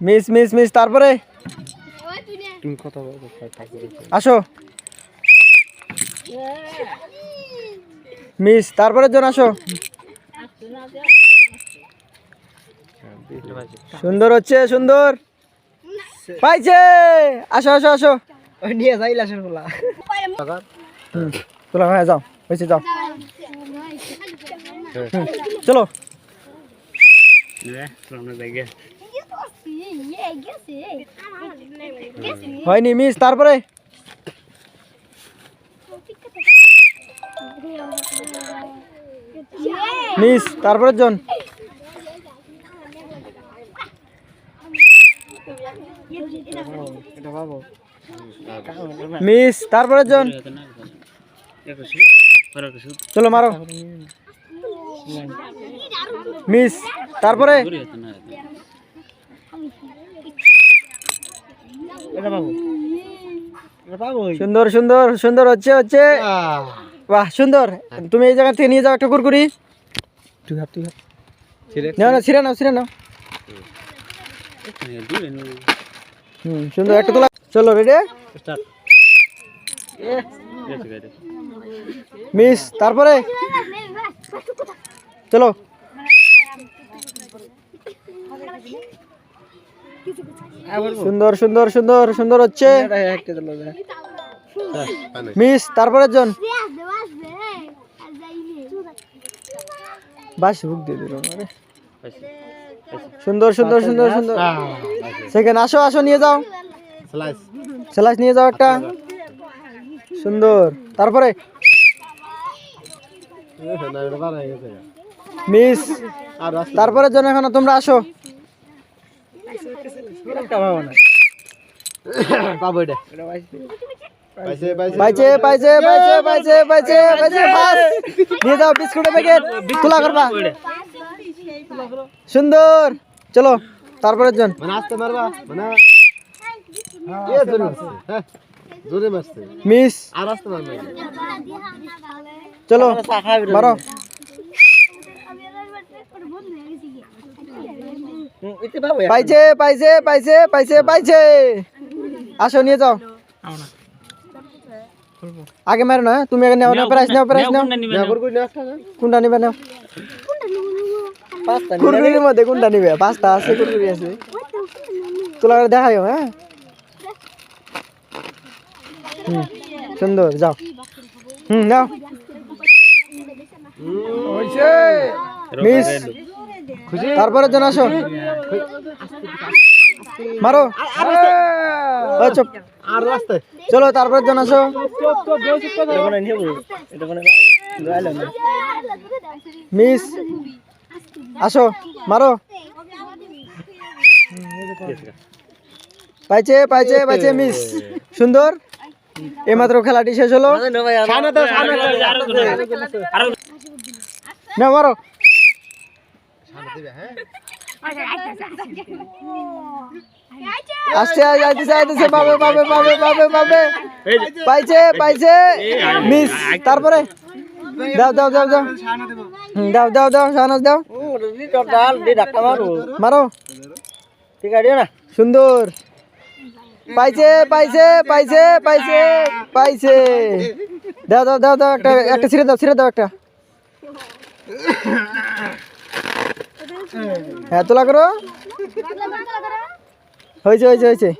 Miss miss miss তারপরে? তুমি কথা আসো। মিস তারপরের জন আসো। সুন্দর হচ্ছে সুন্দর। পাইছে! আসো আসো আসো। নিয়ে যাই লাশের বলা হুম তোলা হ্যাঁ যাও হয়েছে যাও। হুম, চলো। হয়নি মিস তারপরে? মিস তারপরের জন। মিস তারপরের জন। চলো মারো। মিস তারপরে? এটা পাবো। সুন্দর সুন্দর সুন্দর হচ্ছে হচ্ছে। বাহ সুন্দর। তুমি এই জায়গা থেকে নিয়ে যাও একটা কুরকুরি। নাও না ছিঁড়ে। নাও ছিঁড়ে নাও। হুম সুন্দর একটা তোলা। চলো রেডি মিস তারপরে? চলো। সুন্দর সুন্দর সুন্দর সুন্দর হচ্ছে। মিস তারপরের জন। বাস হুক দিয়ে দিল সুন্দর সুন্দর সুন্দর সুন্দর। সেখানে আসো আসো নিয়ে যাও। স্লাইস। স্যালাস নিয়ে যাও একটা। সুন্দর। তারপরে। হয়ে মিস আর তারপরের জন্য এখন তোমরা আসো। পাইছে পাইছে পাইছে। পাইছে পাইছে। পাইছে বিস্কুটের প্যাকেট করবা সুন্দর চলো তারপরের জন মিস আর আসতে চলো মারো পাইছে পাইছে পাইছে পাইছে পাইছে। আসো নিয়ে যাও। আগে মারো না তুমি আগে নাও না প্রাইস নাও প্রাইস নাও কোনটা নিবে নাও। পাঁচটা কুরকুরির মধ্যে কোনটা নিবে পাঁচটা আছে কুরকুরি আছে। তোলা করে দেখাইও হ্যাঁ? হুম সুন্দর যাও। হুম নাও। মিস তারপরে জন আসো। মারো। চলো তারপরে জন আসো। মিস আসো। মারো। পাইছে পাইছে পাইছে মিস। সুন্দর। এইমাত্র খেলাটি শেষ হলো। না মারো। আসছে আইতেছে আইতেছে পাবে পাবে পাবে পাবে পাবে পাইছে পাইছে। মিস তারপরে? দাও দাও দাও দাও। দাও দাও দাও শাহনাজ দাও। মারো। ঠিক আছে না? সুন্দর। পাইছে পাইছে পাইছে পাইছে পাইছে। দাও দাও দাও দাও একটা একটা ছিঁড়ে দাও ছিঁড়ে দাও একটা। হ্যাঁ তোলা করো। হয়েছে হয়েছে হয়েছে।